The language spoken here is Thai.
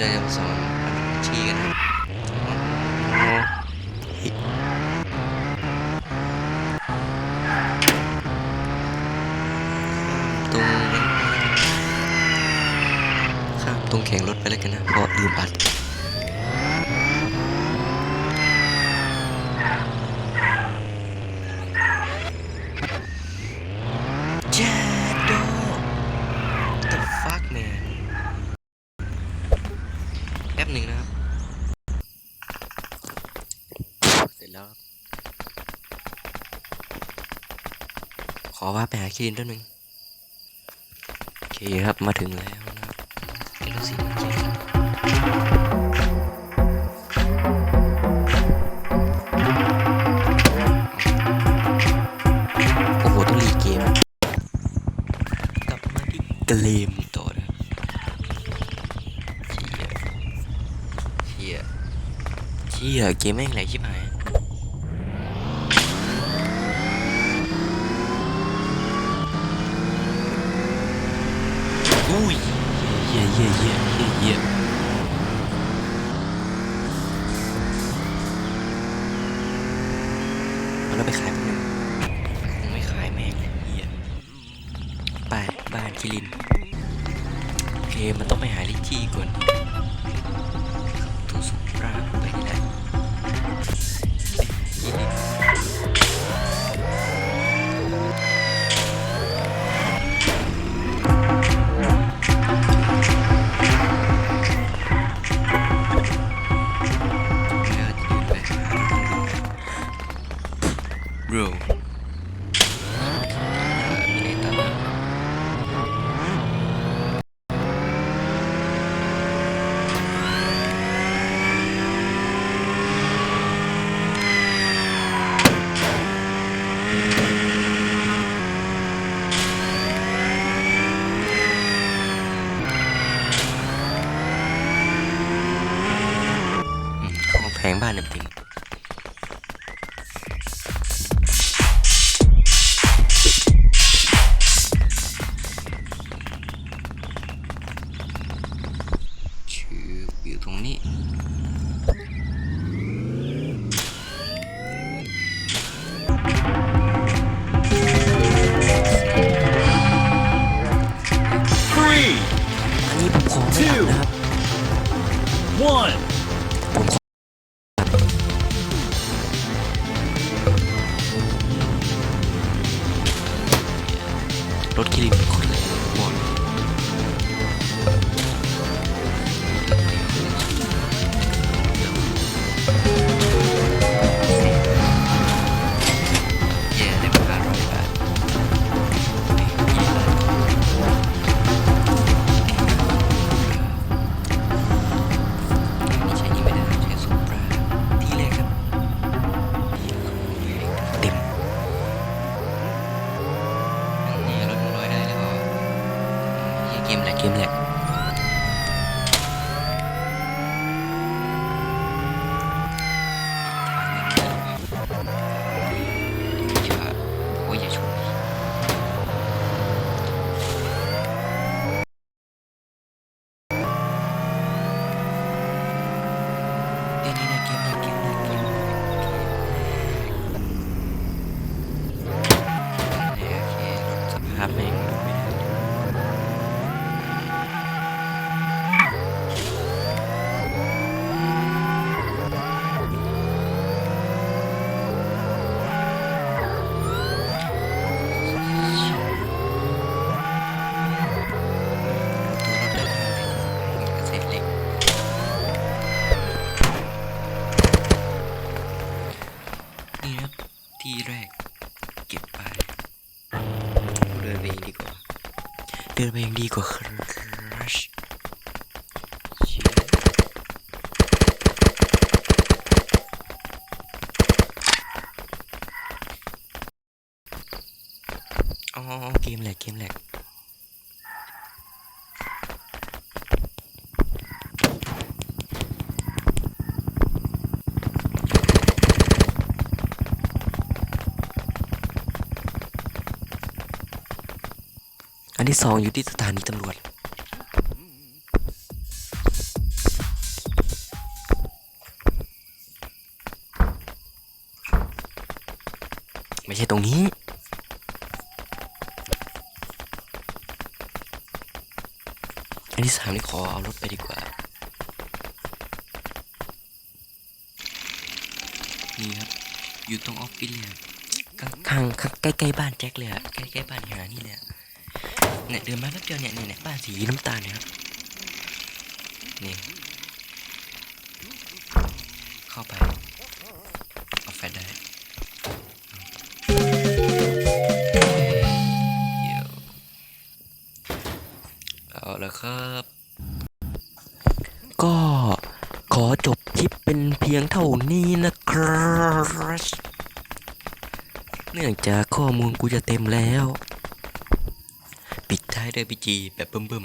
นี้เราจะสอนบัญชีกันตรงข้ามตรงแข่งรถไปแล้วกันนะเพราะลืมอัด เจโด the fuck man แป๊บหนึ่งนะครับ เสร็จแล้วครับ ข อว่าไปหาคิรินด้วยหนึ่งโอเคครับมาถึงแล้วนะครับดูสิมันเจ๋งโอ้โหต้องรีเกมกลับมาที่เกมต่อนะเชี่ยเชี่ยเชี่ยเกมแม่งแหลชิบหาย แล้วไปขายกันึงคงไม่ขายแม่งเลยเยี่ยไปบ้านคิริน โอเค มันต้องไปหาลิชี่ก่อน งแพงบ้านเต็มๆชื่ออยู่ตรงนี้ Three, อันนี้ผมขอไม่อัดนะครับ one. รถคิลินคนเล ที่แรก เก็บไปเดินไปเองดีกว่า เดินไปเองดีกว่าครัชอ๋อเกมแหลกเกมแหลกันที่สองอยู่ที่สถานีตำรวจ ไม่ใช่ตรงนี้ อันที่สามนี่ขอเอารถไปดีกว่า นี่ครับ อยู่ตรงออฟฟิศเลยข้างข้างใกล้ๆบ้านแจ็คเลยใกล้ใกล้บ้านหานี่เลย เนี่ยเดินมาแป๊บเดียวเนี่ยเนี่ยเนี่ยบ้านสีน้ำตาลเนี่ยครับนี่เข้าไปเอาแฟลได้เอาล้วครับ ก็ขอจบคลิปเป็นเพียงเท่านี้นะครับ เนื่องจากข้อมูลกูจะเต็มแล้ว ปิดท้ายด้วยพีจีแบบบึ้ม